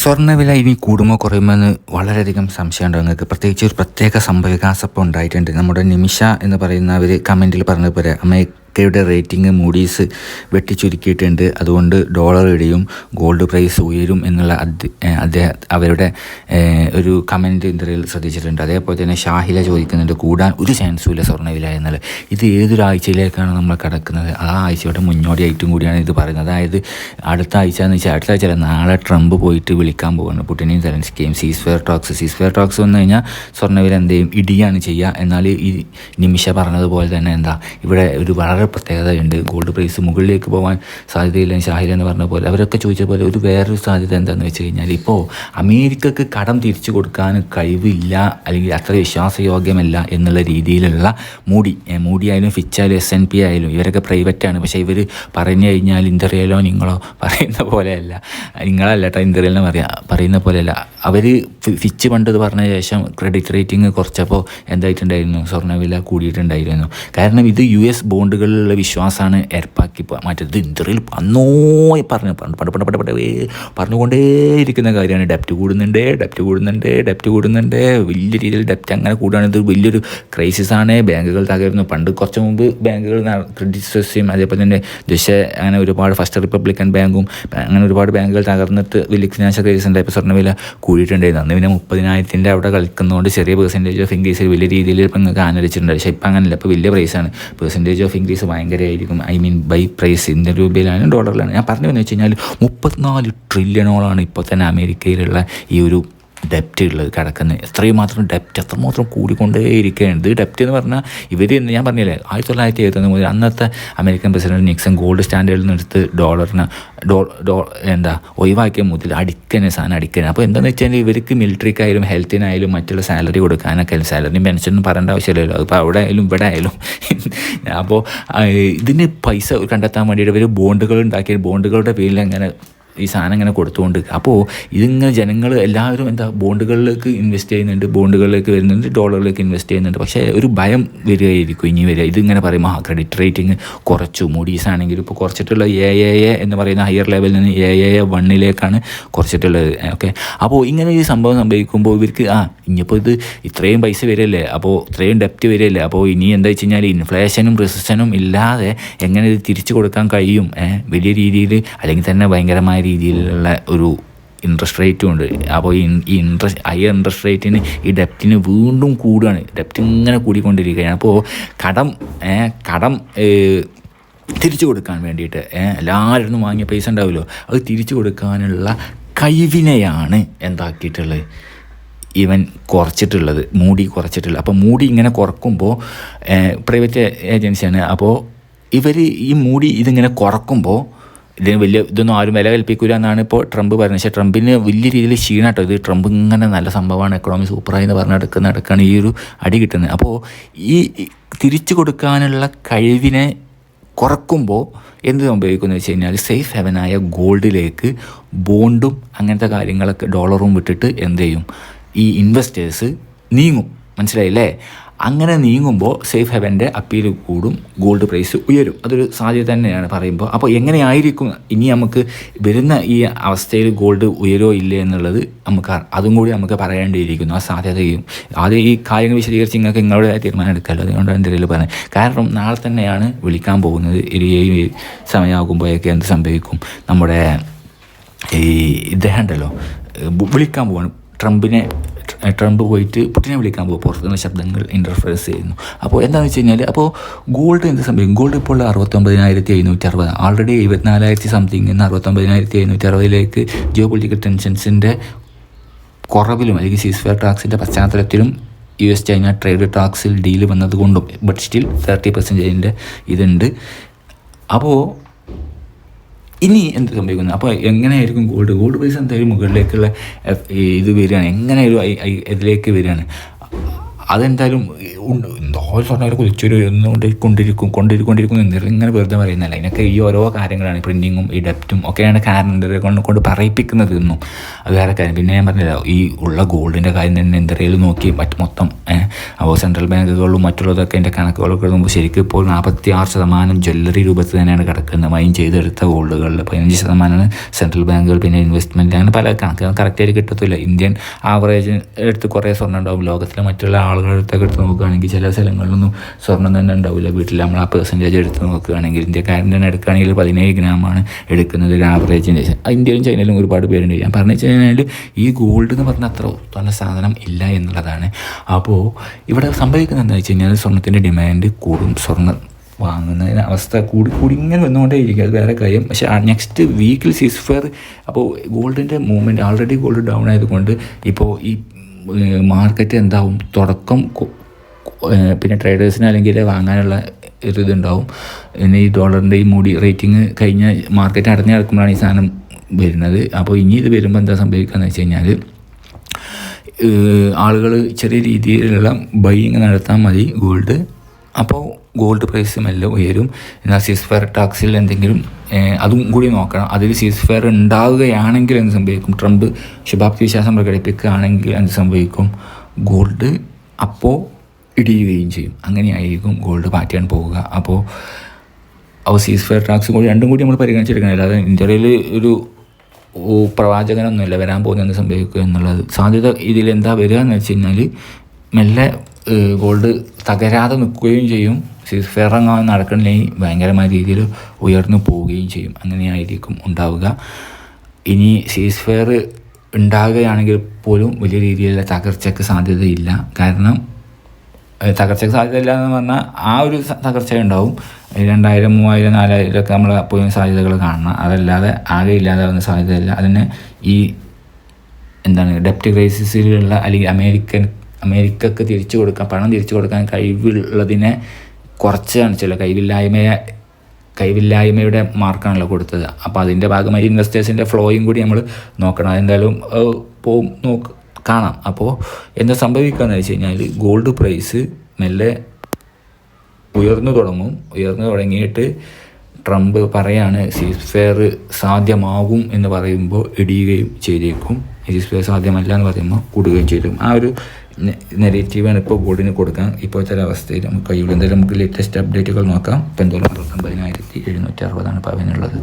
സ്വർണവില ഇനി കൂടുമോ കുറയുമോ എന്ന് വളരെയധികം സംശയമുണ്ട്. നിങ്ങൾക്ക് പ്രത്യേകിച്ച് ഒരു പ്രത്യേക സംഭവവികാസം ഇപ്പോൾ ഉണ്ടായിട്ടുണ്ട്. നമ്മുടെ നിമിഷ എന്ന് പറയുന്ന അവർ കമന്റിൽ പറഞ്ഞതുപോലെ അമേരിക്കയുടെ റേറ്റിംഗ് മൂഡീസ് വെട്ടിച്ചുരുക്കിയിട്ടുണ്ട്. അതുകൊണ്ട് ഡോളർ ഇടിയും ഗോൾഡ് പ്രൈസ് ഉയരും എന്നുള്ള അദ്ദേ- അദ്ദേഹം അവരുടെ ഒരു കമന്റ് ഇന്ത്യയിൽ ശ്രദ്ധിച്ചിട്ടുണ്ട്. അതേപോലെ തന്നെ ഷാഹില ചോദിക്കുന്നുണ്ട് കൂടാൻ ഒരു ചാൻസും ഇല്ല സ്വർണവില എന്നുള്ളത്. ഇത് ഏതൊരാഴ്ചയിലേക്കാണ് നമ്മൾ കടക്കുന്നത്? ആ ആഴ്ചയുടെ മുന്നോടിയായിട്ടും കൂടിയാണ് ഇത് പറയുന്നത്. അതായത് അടുത്ത ആഴ്ച എന്ന് വെച്ചാൽ അടുത്ത ആഴ്ച നാളെ ട്രംപ് പോയിട്ട് വിളിക്കാൻ പോകുന്നു പുട്ടിനെയും സെലൻസ്കിയും cease fire talks cease fire talks വന്നു കഴിഞ്ഞാൽ സ്വർണവില എന്ത് ചെയ്യും? ഇടിയാണ് ചെയ്യുക. എന്നാൽ ഈ നിമിഷ പറഞ്ഞതുപോലെ തന്നെ എന്താ ഇവിടെ ഒരു വളരെ പ്രത്യേകതയുണ്ട്. ഗോൾഡ് പ്രൈസ് മുകളിലേക്ക് പോകാൻ സാധ്യതയില്ല. ഷാഹിൽ എന്ന് പറഞ്ഞ പോലെ അവരൊക്കെ ചോദിച്ച പോലെ ഒരു വേറൊരു സാധ്യത എന്താണെന്ന് വെച്ച് കഴിഞ്ഞാൽ ഇപ്പോൾ അമേരിക്കക്ക് കടം തിരിച്ചു കൊടുക്കാൻ കഴിവില്ല അല്ലെങ്കിൽ അത്ര വിശ്വാസയോഗ്യമല്ല എന്നുള്ള രീതിയിലുള്ള മൂടി മൂടി ആയാലും ഫിച്ച് ആയാലും എസ് എൻ പി ആയാലും ഇവരൊക്കെ പ്രൈവറ്റാണ് പക്ഷേ ഇവർ പറഞ്ഞു കഴിഞ്ഞാൽ ഇന്ത്യയിലോ നിങ്ങളോ പറയുന്ന പോലെയല്ല. നിങ്ങളല്ല കേട്ടോ ഇന്ത്യയിലെന്ന് പറയാ പറയുന്ന പോലെയല്ല. അവർ ഫിച്ച് പണ്ടത് പറഞ്ഞ ശേഷം ക്രെഡിറ്റ് റേറ്റിംഗ് കുറച്ചപ്പോൾ എന്തായിട്ടുണ്ടായിരുന്നു? സ്വർണവില കൂടിയിട്ടുണ്ടായിരുന്നു. കാരണം ഇത് യു എസ് ബോണ്ടുകളിലുള്ള വിശ്വാസമാണ് ഏർപ്പാക്കി മറ്റേത് ഇന്ത്യയിൽ അന്നോ പറഞ്ഞു പണ്ട് പണ്ട് പണ്ട് പണ്ട് പറഞ്ഞുകൊണ്ടേ ഇരിക്കുന്ന കാര്യമാണ്. ഡെപ്റ്റ് കൂടുന്നുണ്ട് ഡെപ്റ്റ് കൂടുന്നുണ്ട് ഡെപ്റ്റ് കൂടുന്നുണ്ട്. വലിയ രീതിയിൽ ഡെപ്റ്റ് അങ്ങനെ കൂടുകയാണ് ഇത് വലിയൊരു ആണ്. ബാങ്കുകൾ തകരുന്നു. പണ്ട് കുറച്ച് മുമ്പ് ബാങ്കുകൾ ക്രെഡിറ്റ് സ്ട്രെസ്സും അതേപോലെ തന്നെ ദശ അങ്ങനെ ഒരുപാട് ഫസ്റ്റ് റിപ്പബ്ലിക്കൻ ബാങ്കും അങ്ങനെ ഒരുപാട് ബാങ്കുകൾ തകർന്നിട്ട് വലിയ ഫിനാൻഷ്യൽ ക്രൈസിസ് ഉണ്ടായപ്പോൾ സ്വർണവില കൂടിയിട്ടുണ്ടായിരുന്നു. അന്ന് പിന്നെ മുപ്പതിനായിരത്തിന്റെ അവിടെ കളിക്കുന്നതുകൊണ്ട് ചെറിയ പെർസെന്റേജ് ഓഫ് ഇൻക്രീസ് വലിയ രീതിയിൽ ഇപ്പം നിങ്ങൾക്ക് ആനരിച്ചിട്ടുണ്ട് പക്ഷേ ഇപ്പം അങ്ങനെയല്ല ഇപ്പോൾ വലിയ പ്രൈസാണ് percentage of increase ഭയങ്കരമായിരിക്കും. I mean by price Indian രൂപയിലാണ് ഡോളറിലാണ് ഞാൻ പറഞ്ഞു എന്ന് വെച്ച് കഴിഞ്ഞാൽ മുപ്പത്തിനാല് ട്രില്യണോളാണ് ഇപ്പോൾ തന്നെ അമേരിക്കയിലുള്ള ഈ ഒരു ഡെപ്റ്റ് ഉള്ളത് കിടക്കുന്നത് എത്രയും മാത്രം ഡെപ്റ്റ് എത്രമാത്രം കൂടിക്കൊണ്ടേയിരിക്കുകയാണ് ഇത് ഡെപ്റ്റ് എന്ന് പറഞ്ഞാൽ ഇവർ ഞാൻ പറഞ്ഞില്ലേ ആയിരത്തി തൊള്ളായിരത്തി എഴുപത്തൊന്ന് മുതൽ അന്നത്തെ അമേരിക്കൻ പ്രസിഡന്റ് നിക്സൺ ഗോൾഡ് സ്റ്റാൻഡേർഡിൽ നിന്ന് എടുത്ത് ഡോളറിന് ഡോ ഡോ എന്താ ഒഴിവാക്കിയ മുതൽ അടിക്കണ സാധനം അടിക്കണം. അപ്പോൾ എന്താണെന്ന് വെച്ചാൽ ഇവർക്ക് മിലിറ്ററിക്കായാലും ഹെൽത്തിനായാലും മറ്റുള്ള സാലറി കൊടുക്കാനൊക്കെ സാലറി പെൻഷനും പറയേണ്ട ആവശ്യമില്ലല്ലോ. അപ്പോൾ അവിടെ ആയാലും ഇവിടെ ആയാലും. അപ്പോൾ ഇതിന് പൈസ കണ്ടെത്താൻ വേണ്ടിയിട്ട് ഇവർ ബോണ്ടുകൾ ഉണ്ടാക്കിയ ബോണ്ടുകളുടെ പേരിൽ അങ്ങനെ ഈ സാധനം ഇങ്ങനെ കൊടുത്തുകൊണ്ട് അപ്പോൾ ഇതിങ്ങനെ ജനങ്ങൾ എല്ലാവരും എന്താ ബോണ്ടുകളിലേക്ക് ഇൻവെസ്റ്റ് ചെയ്യുന്നുണ്ട് ബോണ്ടുകളിലേക്ക് വരുന്നുണ്ട് ഡോളറിലേക്ക് ഇൻവെസ്റ്റ് ചെയ്യുന്നുണ്ട്. പക്ഷേ ഒരു ഭയം വരികയായിരിക്കും ഇനി വരിക. ഇതിങ്ങനെ പറയും ആ ക്രെഡിറ്റ് റേറ്റിംഗ് കുറച്ചു. മൂഡീസ് ആണെങ്കിൽ ഇപ്പോൾ കുറച്ചിട്ടുള്ള എ എ എ എന്ന് പറയുന്ന ഹയർ ലെവലിൽ നിന്ന് എ എ വണ്ണിലേക്കാണ് കുറച്ചിട്ടുള്ളത്. ഓക്കെ അപ്പോൾ ഇങ്ങനെ ഈ സംഭവം സംഭവിക്കുമ്പോൾ ഇവർക്ക് ആ ഇനിയിപ്പോൾ ഇത് ഇത്രയും പൈസ വരില്ലേ അപ്പോൾ ഇത്രയും ഡെപ്റ്റ് വരില്ലേ അപ്പോൾ ഇനി എന്താ വെച്ച് കഴിഞ്ഞാൽ ഇൻഫ്ലേഷനും റെസിസ്റ്റനും ഇല്ലാതെ എങ്ങനെ ഇത് തിരിച്ചു കൊടുക്കാൻ കഴിയും? വലിയ രീതിയിൽ അല്ലെങ്കിൽ തന്നെ ഭയങ്കരമായ രീതിയിലുള്ള ഒരു ഇൻട്രസ്റ്റ് റേറ്റും ഉണ്ട്. അപ്പോൾ ഈ ഇൻട്രസ്റ്റ് ഹയർ ഇൻട്രസ്റ്റ് റേറ്റിന് ഈ ഡെപ്റ്റിന് വീണ്ടും കൂടുകയാണ് ഡെപ്റ്റ് ഇങ്ങനെ കൂടിക്കൊണ്ടിരിക്കുകയാണ്. അപ്പോൾ കടം കടം തിരിച്ചു കൊടുക്കാൻ വേണ്ടിയിട്ട് എല്ലാവരും നിന്നും വാങ്ങിയ പൈസ ഉണ്ടാവുമല്ലോ. അത് തിരിച്ചു കൊടുക്കാനുള്ള കഴിവിനെയാണ് എന്താക്കിയിട്ടുള്ളത്. ഇവൻ കുറച്ചിട്ടുള്ളത് മൂടി കുറച്ചിട്ടുള്ളത്. അപ്പോൾ മൂടി ഇങ്ങനെ കുറക്കുമ്പോൾ പ്രൈവറ്റ് ഏജൻസിയാണ്. അപ്പോൾ ഇവർ ഈ മൂടി ഇതിങ്ങനെ കുറക്കുമ്പോൾ ഇതിന് വലിയ ഇതൊന്നും ആരും വില കൽപ്പിക്കില്ല എന്നാണ് ഇപ്പോൾ ട്രംപ് പറയുന്നത് പക്ഷേ ട്രംപിന് വലിയ രീതിയിൽ ക്ഷീണട്ടോ ഇത് ട്രംപ് ഇങ്ങനെ നല്ല സംഭവമാണ്. എക്കണോമി സൂപ്പറായി എന്ന് പറഞ്ഞ് നടക്കുന്ന നടക്കാണ് ഈ ഒരു അടി കിട്ടുന്നത്. അപ്പോൾ ഈ തിരിച്ചു കൊടുക്കാനുള്ള കഴിവിനെ കുറക്കുമ്പോൾ എന്ത് സംഭവിക്കുമെന്ന് വെച്ച് കഴിഞ്ഞാൽ സേഫ് ഹെവനായ ഗോൾഡിലേക്ക് ബോണ്ടും അങ്ങനത്തെ കാര്യങ്ങളൊക്കെ ഡോളറും വിട്ടിട്ട് എന്ത് ചെയ്യും? ഈ ഇൻവെസ്റ്റേഴ്സ് നീങ്ങും. മനസ്സിലായില്ലേ? അങ്ങനെ നീങ്ങുമ്പോൾ സേഫ് ഹെവന്റെ അപ്പീൽ കൂടും ഗോൾഡ് പ്രൈസ് ഉയരും. അതൊരു സാധ്യത തന്നെയാണ് പറയുമ്പോൾ അപ്പോൾ എങ്ങനെയായിരിക്കും ഇനി നമുക്ക് വരുന്ന ഈ അവസ്ഥയിൽ ഗോൾഡ് ഉയരോ ഇല്ലേ എന്നുള്ളത് നമുക്ക് അതും കൂടി നമുക്ക് പറയേണ്ടിയിരിക്കുന്നു. ആ സാധ്യതയും ആദ്യം ഈ കാര്യങ്ങൾ വിശദീകരിച്ച് നിങ്ങൾക്ക് നിങ്ങളുടെ തീരുമാനം എടുക്കാമല്ലോ. അതുകൊണ്ടാണ് ഇതിൽ പറയുന്നത് കാരണം നാളെ തന്നെയാണ് വിളിക്കാൻ പോകുന്നത്. ഏഴ് സമയമാകുമ്പോഴൊക്കെ എന്ത് സംഭവിക്കും? നമ്മുടെ ഈ ഇദ്ദേഹം ഉണ്ടല്ലോ. വിളിക്കാൻ പോവാണ്. ട്രംപിനെ ട്ര- ട്രംപ് പോയിട്ട് പുട്ടിനെ വിളിക്കാൻ പോകും. പുറത്തുനിന്ന് ശബ്ദങ്ങൾ ഇന്റർഫറൻസ് ചെയ്യുന്നു. അപ്പോൾ എന്താണെന്ന് വെച്ച് കഴിഞ്ഞാൽ അപ്പോൾ ഗോൾഡ് എന്ത് സംഭവിക്കും? ഗോൾഡ് ഇപ്പോൾ അറുപത്തൊമ്പതിനായിരത്തി എഴുന്നൂറ്റി അറുപത് ആൾറെഡി എഴുപത്തിനാലായിരത്തി സംതിങ് നിന്ന് അറുപത്തൊമ്പതിനായിരത്തി എഴുന്നൂറ്റി അറുപതിലേക്ക് ജിയോ പൊളിറ്റിക്കൽ ടെൻഷൻസിന്റെ കുറവിലും അല്ലെങ്കിൽ സീസ്ഫെയർ ടാക്സിന്റെ പശ്ചാത്തലത്തിലും യു എസ് ചൈന ട്രേഡ് ടാക്സിൽ ഡീൽ വന്നതുകൊണ്ടും ബട്ട് സ്റ്റിൽ തേർട്ടി പെർസെന്റേജിന്റെ ഇതുണ്ട്. അപ്പോൾ ഇനി എന്ത് സംഭവിക്കുന്നു അപ്പോൾ എങ്ങനെയായിരിക്കും ഗോൾഡ് ഗോൾഡ് പ്രൈസ് എന്തായാലും മുകളിലേക്കുള്ള ഇത് വരികയാണ്? എങ്ങനെയായാലും ഇതിലേക്ക് വരികയാണ്? അതെന്തായാലും ഉണ്ട്. എന്തോ സ്വർണം കുതിച്ചൊരു ഇരുന്നുകൊണ്ട് കൊണ്ടിരിക്കും കൊണ്ടിരിക്കൊണ്ടിരിക്കും എന്നിട്ട് ഇങ്ങനെ വെറുതെ പറയുന്നില്ല ഇതിനൊക്കെ ഈ ഓരോ കാര്യങ്ങളാണ് പ്രിന്റിങ്ങും ഈ ഡെപ്റ്റും ഒക്കെയാണ് കാരണം കൊണ്ട് കൊണ്ട് പറയിപ്പിക്കുന്നത് എന്നും അത് വേറെ കാര്യം. പിന്നെ ഞാൻ പറഞ്ഞില്ല ഈ ഉള്ള ഗോൾഡിന്റെ കാര്യം തന്നെ എന്തെങ്കിലും നോക്കി. മറ്റ് മൊത്തം അപ്പോൾ സെൻട്രൽ ബാങ്കുകളും മറ്റുള്ളതൊക്കെ എന്റെ കണക്കുകളൊക്കെ നോക്കുമ്പോൾ ശരിക്കും ഇപ്പോൾ നാൽപ്പത്തി ആറ് ശതമാനം ജ്വല്ലറി രൂപത്തിൽ തന്നെയാണ് കിടക്കുന്നത്. മൈൻ ചെയ്തെടുത്ത ഗോൾഡുകളിൽ പതിനഞ്ച് ശതമാനമാണ് സെൻട്രൽ ബാങ്കുകൾ പിന്നെ ഇൻവെസ്റ്റ്മെന്റ് അങ്ങനെ പല കണക്കുകൾ കറക്റ്റായിട്ട് കിട്ടത്തില്ല. ഇന്ത്യൻ ആവറേജ് എടുത്ത് കുറേ സ്വർണം ഉണ്ടാവും. ലോകത്തിലെ മറ്റുള്ള ആളുകളുടെ അടുത്തൊക്കെ എടുത്ത് നോക്കുകയാണെങ്കിൽ ചില സ്ഥലങ്ങളിലൊന്നും സ്വർണം തന്നെ ഉണ്ടാവില്ല. വീട്ടിൽ നമ്മൾ ആ പെർസെന്റേജ് എടുത്ത് നോക്കുകയാണെങ്കിൽ ഇന്ത്യക്കാരൻ തന്നെ എടുക്കുകയാണെങ്കിൽ പതിനേഴ് ഗ്രാമാണ് എടുക്കുന്നത് ഒരു ആവറേജിന്റെ ഇന്ത്യയിലും ചൈനയിലും ഒരുപാട് പേരുണ്ട്. ഞാൻ പറഞ്ഞു വെച്ച് കഴിഞ്ഞാൽ ഈ ഗോൾഡ് എന്ന് പറഞ്ഞാൽ അത്ര നല്ല സാധനം ഇല്ല എന്നുള്ളതാണ്. അപ്പോൾ ഇവിടെ സംഭവിക്കുന്നത് എന്താ വെച്ച് കഴിഞ്ഞാൽ സ്വർണത്തിന്റെ ഡിമാൻഡ് കൂടും. സ്വർണം വാങ്ങുന്നതിന് അവസ്ഥ കൂടി കൂടി ഇങ്ങനെ വന്നുകൊണ്ടേ ഇരിക്കും അത് വേറെ കാര്യം. പക്ഷേ നെക്സ്റ്റ് വീക്കിൽ സീസ് ഫെയർ അപ്പോൾ ഗോൾഡിന്റെ മൂവ്മെന്റ് ആൾറെഡി ഗോൾഡ് ഡൗൺ ആയതുകൊണ്ട് ഇപ്പോൾ ഈ മാർക്കറ്റ് എന്താവും? തുടക്കം പിന്നെ ട്രേഡേഴ്സിന് അല്ലെങ്കിൽ വാങ്ങാനുള്ള ഒരു ഇതുണ്ടാവും. പിന്നെ ഈ ഡോളറിന്റെ ഈ മൂടി റേറ്റിംഗ് കഴിഞ്ഞ മാർക്കറ്റ് അടഞ്ഞു കിടക്കുമ്പോഴാണ് ഈ സാധനം വരുന്നത്. അപ്പോൾ ഇനി ഇത് വരുമ്പോൾ എന്താ സംഭവിക്കുക എന്ന് വെച്ച് കഴിഞ്ഞാൽ ആളുകൾ ചെറിയ രീതിയിലുള്ള ബൈയിങ് നടത്താൻ മതി ഗോൾഡ് അപ്പോൾ ഗോൾഡ് പ്രൈസും മെല്ലെ ഉയരും. എന്നാൽ സീസ് ഫെയർ ടാക്സിൽ എന്തെങ്കിലും അതും കൂടി നോക്കണം. അതിൽ സീസ് ഫെയർ ഉണ്ടാവുകയാണെങ്കിൽ എന്ത് സംഭവിക്കും? ട്രംപ് ശുഭാപ്തി വിശ്വാസം പ്രകടിപ്പിക്കുകയാണെങ്കിൽ എന്ത് സംഭവിക്കും? ഗോൾഡ് അപ്പോൾ ഇടിയുകയും ചെയ്യും. അങ്ങനെയായിരിക്കും ഗോൾഡ് പാറ്റേൺ പോവുക അപ്പോൾ അപ്പോൾ സീസ് ഫെയർ ടാക്സ് കൂടി രണ്ടും കൂടി നമ്മൾ പരിഗണിച്ചെടുക്കണം. അല്ലാതെ ഇന്ത്യയിൽ ഒരു പ്രവാചകനൊന്നുമില്ല വരാൻ പോകുന്ന എന്ത് സംഭവിക്കുക എന്നുള്ളത്. സാധ്യത ഇതിൽ എന്താ വരിക എന്ന് വെച്ച് കഴിഞ്ഞാൽ മെല്ലെ ഗോൾഡ് തകരാതെ നിൽക്കുകയും ചെയ്യും. സീസ് ഫെയർ അങ്ങ് നടക്കണില്ലെങ്കിൽ ഭയങ്കരമായ രീതിയിൽ ഉയർന്നു പോവുകയും ചെയ്യും. അങ്ങനെയായിരിക്കും ഉണ്ടാവുക. ഇനി സീസ് ഫെയർ ഉണ്ടാവുകയാണെങ്കിൽ പോലും വലിയ രീതിയിലുള്ള തകർച്ചയ്ക്ക് സാധ്യതയില്ല. കാരണം തകർച്ചയ്ക്ക് സാധ്യതയില്ല എന്ന് പറഞ്ഞാൽ ആ ഒരു തകർച്ച ഉണ്ടാവും. രണ്ടായിരം മൂവായിരം നാലായിരം ഒക്കെ നമ്മൾ പോയി സാധ്യതകൾ കാണണം. അതല്ലാതെ ആകെ ഇല്ലാതാവുന്ന സാധ്യതയില്ല. അതിന് ഈ എന്താണ് ഡെപ്റ്റ് ക്രൈസിസിലുള്ള അല്ലെങ്കിൽ അമേരിക്കൻ അമേരിക്കക്ക് തിരിച്ചു കൊടുക്കാൻ പണം തിരിച്ചു കൊടുക്കാൻ കഴിവുള്ളതിനെ കുറച്ച് കാണിച്ചല്ലോ. കഴിവില്ലായ്മയെ കഴിവില്ലായ്മയുടെ മാർക്കാണല്ലോ കൊടുത്തത്. അപ്പോൾ അതിന്റെ ഭാഗമായി ഇൻവെസ്റ്റേഴ്സിന്റെ ഫ്ലോയും കൂടി നമ്മൾ നോക്കണം. അതെന്തായാലും പോകും നോക്ക് കാണാം. അപ്പോൾ എന്താ സംഭവിക്കുകയെന്ന് വെച്ച് കഴിഞ്ഞാൽ ഗോൾഡ് പ്രൈസ് മെല്ലെ ഉയർന്നു തുടങ്ങും. ഉയർന്നു തുടങ്ങിയിട്ട് ട്രംപ് പറയാണ് സീസ് ഫെയർ സാധ്യമാകും എന്ന് പറയുമ്പോൾ ഇടിയുകയും ചെയ്തേക്കും. സീസ് ഫെയർ സാധ്യമല്ല എന്ന് പറയുമ്പോൾ കൂടുകയും ചെയ്തേക്കും ആ ഒരു നെഗറ്റീവാണ് ഇപ്പോൾ ഗോൾഡിന് കൊടുക്കാൻ ഇപ്പോഴത്തെ അവസ്ഥയിൽ നമുക്ക് കഴിയുള്ളൂ. എന്തായാലും നമുക്ക് ലേറ്റസ്റ്റ് അപ്ഡേറ്റുകൾ നോക്കാം. ഇപ്പോൾ എന്തോരം അറുപത്തൊമ്പതിനായിരത്തി എഴുന്നൂറ്റി അറുപതാണ് പവനുള്ളത്.